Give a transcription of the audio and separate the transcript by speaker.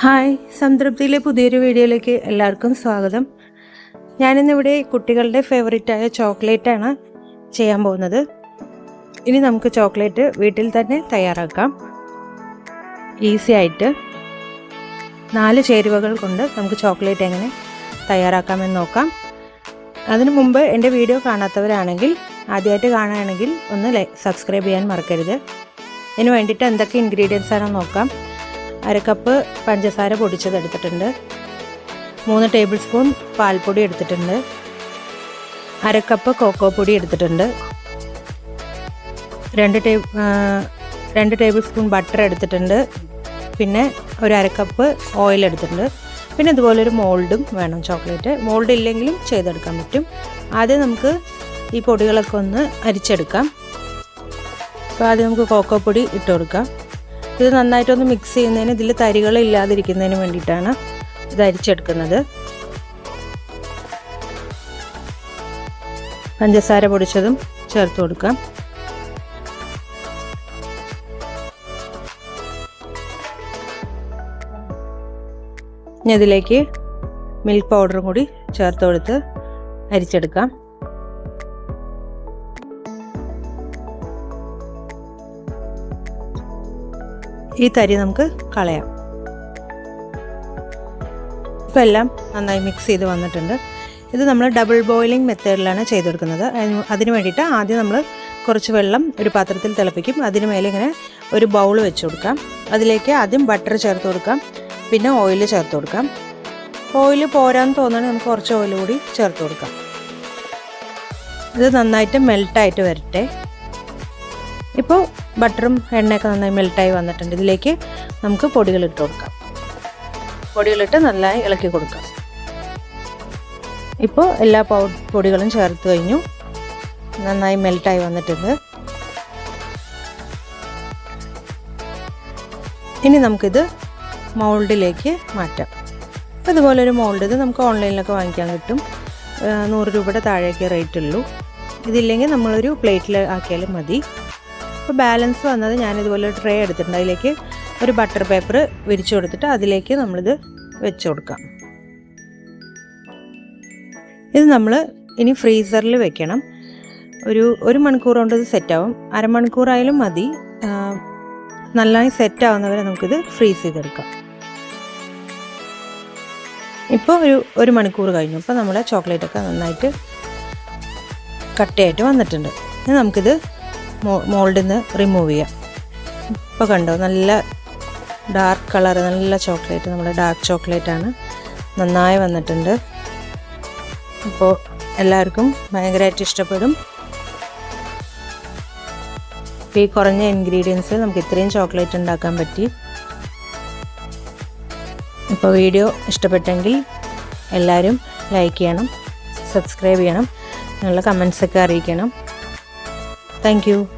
Speaker 1: Hi സംതൃപ്തിയിലെ പുതിയൊരു വീഡിയോയിലേക്ക് എല്ലാവർക്കും സ്വാഗതം. ഞാനിന്നിവിടെ കുട്ടികളുടെ ഫേവറേറ്റായ ചോക്ലേറ്റാണ് ചെയ്യാൻ പോകുന്നത്. ഇനി നമുക്ക് ചോക്ലേറ്റ് വീട്ടിൽ തന്നെ തയ്യാറാക്കാം. ഈസി ആയിട്ട് നാല് ചേരുവകൾ കൊണ്ട് നമുക്ക് ചോക്ലേറ്റ് എങ്ങനെ തയ്യാറാക്കാമെന്ന് നോക്കാം. അതിനു മുമ്പ് എന്റെ വീഡിയോ കാണാത്തവരാണെങ്കിൽ ആദ്യമായിട്ട് കാണുകയാണെങ്കിൽ ഒന്ന് സബ്സ്ക്രൈബ് ചെയ്യാൻ മറക്കരുത്. ഇതിന് വേണ്ടിയിട്ട് എന്തൊക്കെ ഇൻഗ്രീഡിയൻസ് ആണെന്ന് നോക്കാം. അര കപ്പ് പഞ്ചസാര പൊടിച്ചത് എടുത്തിട്ടുണ്ട്. മൂന്ന് ടേബിൾ സ്പൂൺ പാൽപ്പൊടി എടുത്തിട്ടുണ്ട്. അര കപ്പ് കോക്കോ പൊടി എടുത്തിട്ടുണ്ട്. രണ്ട് ടേ രണ്ട് ടേബിൾ സ്പൂൺ ബട്ടർ എടുത്തിട്ടുണ്ട്. പിന്നെ ഒരു അരക്കപ്പ് കപ്പ് ഓയിൽ എടുത്തിട്ടുണ്ട്. പിന്നെ ഇതുപോലെ ഒരു മോൾഡും വേണം ചോക്ലേറ്റ്. മോൾഡ് ഇല്ലെങ്കിലും ചെയ്തെടുക്കാൻ പറ്റും. ആദ്യം നമുക്ക് ഈ പൊടികളൊക്കെ ഒന്ന് അരിച്ചെടുക്കാം. അപ്പോൾ ആദ്യം നമുക്ക് കോക്കോ പൊടി ഇട്ട് കൊടുക്കാം. ഇത് നന്നായിട്ടൊന്ന് മിക്സ് ചെയ്യുന്നതിന് ഇതിൽ തരികൾ ഇല്ലാതിരിക്കുന്നതിന് വേണ്ടിയിട്ടാണ് ഇത് അരിച്ചെടുക്കുന്നത്. പഞ്ചസാര പൊടിച്ചതും ചേർത്ത് കൊടുക്കാം. ഇനി ഇതിലേക്ക് മിൽക്ക് പൗഡറും കൂടി ചേർത്ത് കൊടുത്ത് അരിച്ചെടുക്കാം. ഈ തരി നമുക്ക് കളയാം. ഇപ്പം എല്ലാം നന്നായി മിക്സ് ചെയ്ത് വന്നിട്ടുണ്ട്. ഇത് നമ്മൾ ഡബിൾ ബോയിലിംഗ് മെത്തേഡിലാണ് ചെയ്തെടുക്കുന്നത്. അതിന് വേണ്ടിയിട്ട് ആദ്യം നമ്മൾ കുറച്ച് വെള്ളം ഒരു പാത്രത്തിൽ തിളപ്പിക്കും. അതിന് മേലെ ഇങ്ങനെ ഒരു ബൗൾ വെച്ച് കൊടുക്കാം. അതിലേക്ക് ആദ്യം ബട്ടർ ചേർത്ത് കൊടുക്കാം. പിന്നെ ഓയിൽ ചേർത്ത് കൊടുക്കാം. ഓയിൽ പോരാന്ന് തോന്നുകയാണെങ്കിൽ നമുക്ക് കുറച്ച് ഓയിൽ കൂടി ചേർത്ത് കൊടുക്കാം. ഇത് നന്നായിട്ട് മെൽട്ടായിട്ട് വരട്ടെ. ഇപ്പോൾ ബട്ടറും എണ്ണയൊക്കെ നന്നായി മെൽട്ടായി വന്നിട്ടുണ്ട്. ഇതിലേക്ക് നമുക്ക് പൊടികൾ ഇട്ട് കൊടുക്കാം. പൊടികളിട്ട് നന്നായി ഇളക്കി കൊടുക്കാം. ഇപ്പോൾ എല്ലാ പൊടികളും ചേർത്ത് കഴിഞ്ഞു. നന്നായി മെൽട്ടായി വന്നിട്ടുണ്ട്. ഇനി നമുക്കിത് മോൾഡിലേക്ക് മാറ്റാം. അപ്പോൾ ഇതുപോലെ ഒരു മോൾഡ് ഇത് നമുക്ക് ഓൺലൈനിലൊക്കെ വാങ്ങിക്കാൻ കിട്ടും. നൂറ് രൂപയുടെ താഴേക്ക് റേറ്റ് ഉള്ളൂ ഇതില്ലെങ്കിൽ നമ്മളൊരു പ്ലേറ്റിൽ ആക്കിയാലും മതി. അപ്പോൾ ബാലൻസ് വന്നത് ഞാനിതുപോലെ ട്രേ എടുത്തിട്ടുണ്ട്. അതിലേക്ക് ഒരു ബട്ടർ പേപ്പർ വിരിച്ചു കൊടുത്തിട്ട് അതിലേക്ക് നമ്മളിത് വെച്ച് കൊടുക്കാം. ഇത് നമ്മൾ ഇനി ഫ്രീസറിൽ വെക്കണം. ഒരു ഒരു മണിക്കൂർ കൊണ്ട് ഇത് സെറ്റാവും. അരമണിക്കൂറായാലും മതി. നന്നായി സെറ്റാവുന്നവരെ നമുക്കിത് ഫ്രീസ് ചെയ്തെടുക്കാം. ഇപ്പോൾ ഒരു ഒരു മണിക്കൂർ കഴിഞ്ഞു. അപ്പോൾ നമ്മുടെ ചോക്ലേറ്റൊക്കെ നന്നായിട്ട് കട്ടയായിട്ട് വന്നിട്ടുണ്ട്. ഇനി നമുക്കിത് മോൾഡിൽ നിന്ന് റിമൂവ് ചെയ്യാം. ഇപ്പോൾ കണ്ടോ നല്ല ഡാർക്ക് കളർ നല്ല ചോക്ലേറ്റ് നമ്മുടെ ഡാർക്ക് ചോക്ലേറ്റ് ആണ്. നന്നായി വന്നിട്ടുണ്ട്. അപ്പോൾ എല്ലാവർക്കും ഭയങ്കരമായിട്ട് ഇഷ്ടപ്പെടും. ഈ കുറഞ്ഞ ഇൻഗ്രീഡിയൻസ് നമുക്ക് ഇത്രയും ചോക്ലേറ്റ് ഉണ്ടാക്കാൻ പറ്റി. ഇപ്പോൾ വീഡിയോ ഇഷ്ടപ്പെട്ടെങ്കിൽ എല്ലാവരും ലൈക്ക് ചെയ്യണം സബ്സ്ക്രൈബ് ചെയ്യണം നിങ്ങളുടെ കമൻസൊക്കെ അറിയിക്കണം. Thank you.